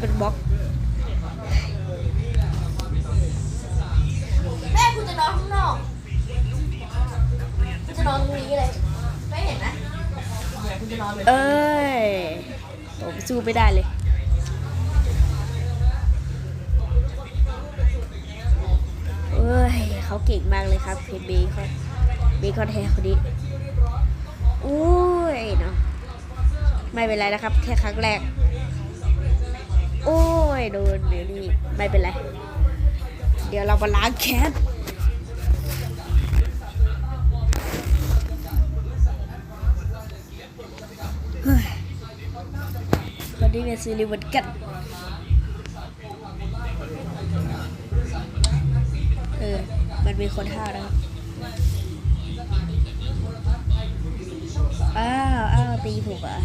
เป็นบล็อกแม่คุณจะนอนข้างนอกคุณจะนอนตรงนี้เลย ไม่เห็นนะคุณจะนอนเลยเอ้ยผมสู้ไม่ได้เลยเอ้ยเขาเก่งมากเลยครับเพนเบย์เขาเบคอนแทคนนี้อุ้ยเนาะไม่เป็นไรนะครับ แค่ครั้งแรกโอ้ย โดนเดี๋ยวนี้ไม่เป็นไร เดี๋ยวเรามาล้างแค้นเฮ้ยคนนี้เป็นซีรีส์เหมือนกันเออ มันมีคนห้าวนะครับอ้าว อ้าว ตีถูกอะ